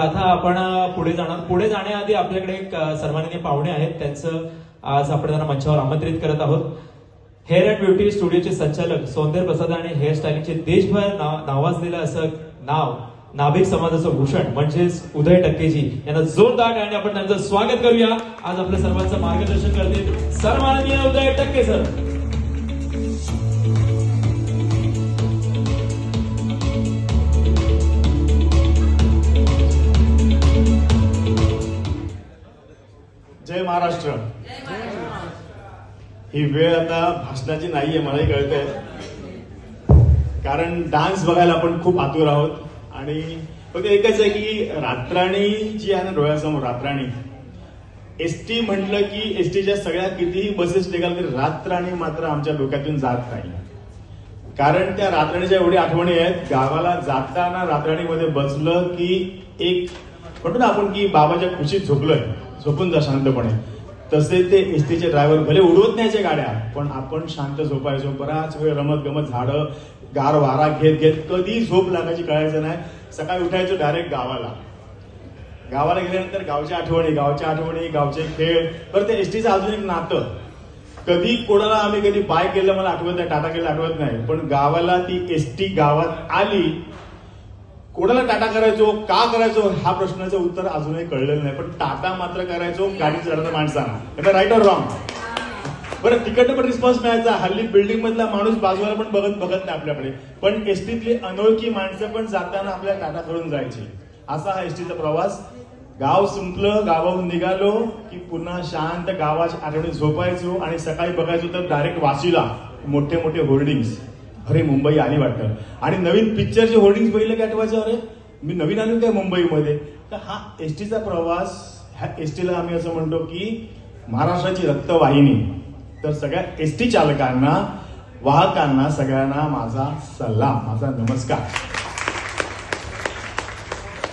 आता आपण पुढे जाणार पुढे जाण्याआधी आपल्याकडे एक अ, सन्माननीय पाहुणे आहेत. त्यांचं आज आपण त्यांना मंचावर आमंत्रित करत आहोत. हेअर अँड ब्युटी स्टुडिओचे संचालक सौंदर्य प्रसाद आणि हेअर स्टाईलिंगचे देशभर नाव- नावाजलेलं असं नाव नाभिक समाजाचं भूषण म्हणजेच उदय टक्केजी यांना जोरदार आणि आपण त्यांचं स्वागत करूया. आज आपल्या सर्वांचं मार्गदर्शन करतील सन्माननीय उदय टक्के सर. ही वेळ आता भाषणाची नाहीये मलाही कळतंय. कारण डान्स बघायला आपण खूप आतुर आहोत. आणि फक्त एकच आहे की रात्राणी जी आहे ना डोळ्यासमोर रात्राणी एस टी म्हटलं की एस टीच्या सगळ्या कितीही बसेस निघाल तरी रात्राणी मात्र आमच्या डोक्यातून जात नाही. कारण त्या रात्राणीच्या एवढी आठवणी आहेत गावाला जाताना रात्राणीमध्ये बसलं की एक म्हणतो ना आपण की बाबाच्या खुशीत झोपलोय झोपून जा शांतपणे. तसे ते एसटीचे ड्रायव्हर भले उडवत न्यायचे गाड्या पण आपण शांत झोपायचो. बराच वेळ रमत गमत झाडं गार वारा घेत घेत कधी झोप लागायची कळायचं नाही. सकाळी उठायचो डायरेक्ट गावाला. गावाला गेल्यानंतर गावच्या आठवणी गावच्या आठवणी गावचे खेळ. बरं ते एसटीचं अजून एक नातं. कधी कोणाला आम्ही कधी बाय केलं मला आठवत नाही टाटा केलं आठवत नाही. पण गावाला ती एसटी गावात आली कोणाला टाटा करायचो का करायचो हा प्रश्नाचं उत्तर अजूनही कळलेलं नाही. पण टाटा मात्र करायचो गाडी चढणाऱ्या माणसांना. राईट ऑर रॉंग बरं तिकडनं पण रिस्पॉन्स मिळायचा. हल्ली बिल्डिंग मधला माणूस बाजूला पण बघत बघत नाही आपल्याकडे. पण एसटीतली अनोळखी माणसं पण जाताना आपल्या टाटा करून जायची. असा हा एसटीचा प्रवास. गाव संपलं गावाहून निघालो की पुन्हा शांत गावाच्या आठवणी झोपायचो आणि सकाळी बघायचो तर डायरेक्ट वाशीला. मोठे मोठे होर्डिंग्स. अरे मुंबई आली वाटतं. आणि नवीन पिक्चरचे होर्डिंग बघितलं की आठवायचं? अरे मी नवीन आलो काय मुंबईमध्ये. तर हा एसटीचा प्रवास ह्या एसटीला आम्ही असं म्हणतो की महाराष्ट्राची रक्तवाहिनी. तर सगळ्या एस टी चालकांना वाहकांना सगळ्यांना माझा सल्ला माझा नमस्कार.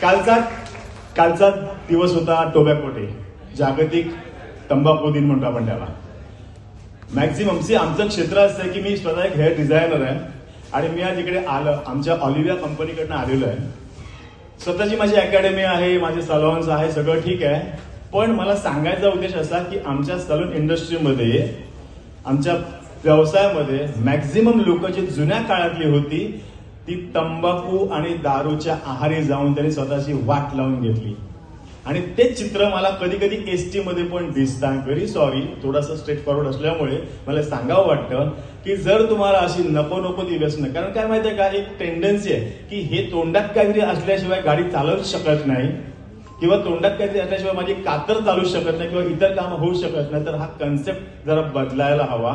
कालचा कालचा दिवस होता टोबॅकोटे. जागतिक तंबाखू दिन म्हणतो आपण त्याला. मॅक्झिमम सी आमचं क्षेत्र असं आहे की मी स्वतः एक हेअर डिझायनर आहे. आणि मी आज इकडे आलं आमच्या ऑलिव्हिया कंपनीकडनं आलेलो आहे. स्वतःची माझी अकॅडमी आहे माझे सलॉन्स आहे सगळं ठीक आहे. पण मला सांगायचा उद्देश असा की आमच्या सलून इंडस्ट्रीमध्ये आमच्या व्यवसायामध्ये मॅक्झिमम लोक जी जुन्या काळातली होती ती तंबाखू आणि दारूच्या आहारी जाऊन त्यांनी स्वतःची वाट लावून घेतली. आणि तेच चित्र मला कधी कधी एस टी मध्ये पण दिसतं व्हेरी सॉरी थोडासा स्ट्रेट फॉरवर्ड असल्यामुळे मला सांगावं वाटतं की जर तुम्हाला अशी नको नको ती व्यसन कारण काय माहितीये का एक टेंडन्सी आहे की हे तोंडात काहीतरी असल्याशिवाय गाडी चालवूच शकत नाही किंवा तोंडात काहीतरी असल्याशिवाय माझी कातर चालू शकत नाही किंवा इतर काम होऊ शकत नाही तर हा कन्सेप्ट जरा बदलायला हवा.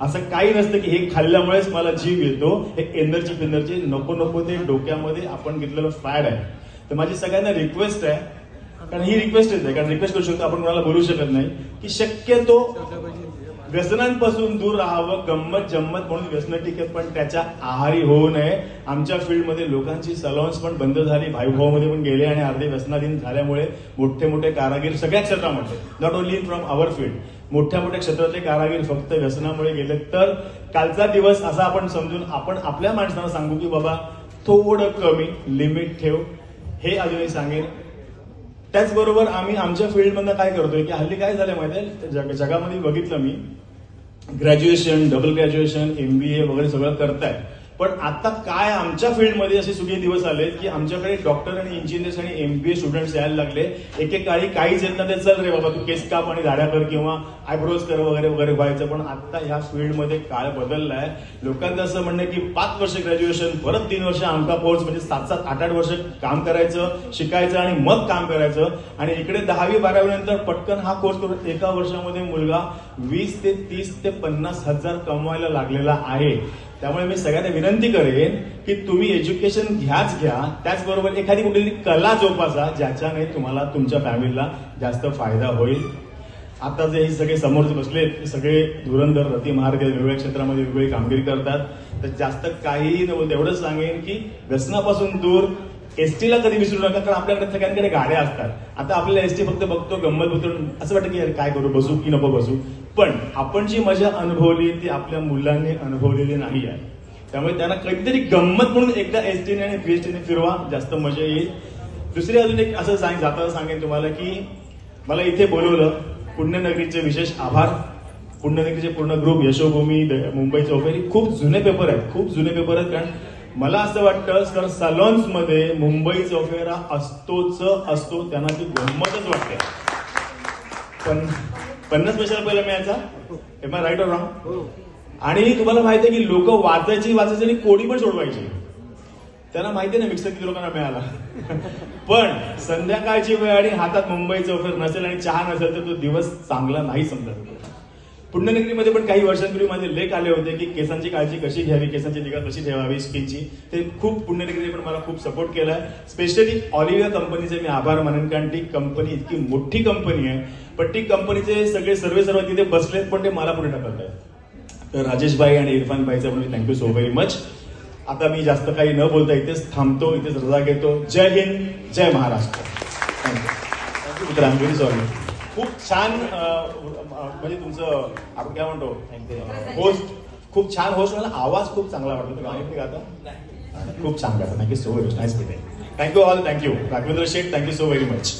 असं काही नसतं की हे खाल्ल्यामुळेच मला जीव येतो हे एनर्जी पिनर्जी नको नको ते डोक्यामध्ये आपण घेतलेलं फॅड आहे. तर माझी सगळ्यांना रिक्वेस्ट आहे कारण ही रिक्वेस्टच आहे कारण रिक्वेस्ट करू शकतो आपण कोणाला बोलू शकत नाही की शक्यतो व्यसनांपासून दूर राहावं गंमत जम्मत म्हणून व्यसन ठीक आहे पण त्याच्या आहारी होऊ नये. आमच्या फील्डमध्ये लोकांची सलॉन्स पण बंद झाली भाईभावामध्ये पण गेले आणि अर्धे व्यसनाधीन झाल्यामुळे मोठे मोठे कारागीर सगळ्या क्षेत्रामध्ये not only from our field मोठ्या मोठ्या क्षेत्रातले कारागीर फक्त व्यसनामुळे गेले तर कालचा दिवस असा आपण समजून आपण आपल्या माणसांना सांगू की बाबा थोडं कमी लिमिट ठेव. हे अजूनही सांगेन. त्याचबरोबर आम्ही आमच्या फील्डमधनं काय करतोय की हल्ली काय झालं माहिती आहे जगामध्ये बघितलं मी. ग्रॅज्युएशन डबल ग्रॅज्युएशन एमबीए वगैरे सगळं करताय पण आता काय आमच्या फील्डमध्ये असे सुगे दिवस आले की आमच्याकडे डॉक्टर आणि इंजिनियर्स आणि एमबीए स्टुडंट्स यायला लागले. एकेकाळी काहीच येत ते चल रे बाबा तू केस काप आणि झाड्या कर किंवा आयब्रोज कर वगैरे वगैरे व्हायचं. पण आता ह्या फील्डमध्ये काळ बदललाय. लोकांचं असं म्हणणं की पाच वर्ष ग्रॅज्युएशन परत तीन वर्ष आमका कोर्स म्हणजे सात सात आठ आठ वर्ष काम करायचं शिकायचं आणि मग काम करायचं. आणि इकडे दहावी बारावी नंतर पटकन हा कोर्स करून एका वर्षामध्ये मुलगा वीस ते तीस ते पन्नास हजार कमवायला लागलेला आहे. त्यामुळे मी सगळ्यांना विनंती करेन की तुम्ही एज्युकेशन घ्याच घ्या. त्याचबरोबर एखादी कुठली कला जोपासा ज्याच्याने तुम्हाला तुमच्या फॅमिलीला जास्त फायदा होईल. आता जे हे सगळे समोर बसलेत सगळे धुरंधर रती महारथ वेगवेगळ्या क्षेत्रामध्ये वेगवेगळी कामगिरी करतात. तर जास्त काही तेवढंच सांगेन की व्यसनापासून दूर एसटीला कधी विसरू नका कारण आपल्याकडे सगळ्यांकडे गाड्या असतात. आता आपल्याला एसटी फक्त बघतो गंमत उतरून असं वाटतं की यार काय करू? बसू की नको बसू? पण आपण जी मजा अनुभवली ती आपल्या मुलांनी अनुभवलेली नाही आहे. त्यामुळे त्यांना कधीतरी गंमत म्हणून एकदा एसटीने आणि बीएसटीने फिरवा जास्त मजा येईल. दुसरी अजून एक असं सांग जाता सांगेन तुम्हाला की मला इथे बोलवलं पुण्यनगरीचे विशेष आभार. पुण्यनगरीचे पूर्ण ग्रुप यशोभूमी द- मुंबईचे वगैरे खूप जुने पेपर आहेत खूप जुने पेपर आहेत कारण मला असं वाटतं कारण सलॉन्समध्ये मुंबईचा वगैरे असतोच असतो त्यांना ती गंमतच वाटते. पण पन्नास पैशाला पहिला मिळायचा am I right or wrong आणि तुम्हाला माहिती आहे की लोक वाचायची वाचायची आणि कोडी पण सोडवायची. त्यांना माहिती आहे ना मिक्सर किती लोकांना मिळाला. पण संध्याकाळची वेळ आणि हातात मुंबईचं ऑफर नसेल आणि चहा नसेल तर तो दिवस चांगला नाही समजत. पुण्यनगरीमध्ये पण काही वर्षांपूर्वी माझे लेख आले होते की केसांची काळजी कशी घ्यावी केसांची निगा कशी ठेवावी स्किनची. ते खूप पुण्यनगरीने पण मला खूप सपोर्ट केलाय. स्पेशली ऑलिव्हिया कंपनीचे मी आभार मानेन कारण ती कंपनी इतकी मोठी कंपनी आहे. पण ती कंपनीचे सगळे सर्वे सर्व तिथे बसलेत पण ते मला पुढे टाकत आहेत तर राजेश भाई आणि इरफान भाईचं पण थँक्यू सो व्हेरी मच आता मी जास्त काही न बोलता इथेच थांबतो इथेच रजा घेतो. जय हिंद जय महाराष्ट्र. थँक्यू सॉरी खूप छान म्हणजे तुमचं आपण काय म्हणतो होस्ट खूप छान होस्ट मला आवाज खूप चांगला वाटतो. तुम्ही गाणी गाता? खूप छान गाता. Thank you so very much nice thank you all thank you Raghavendra Sheth thank you so very much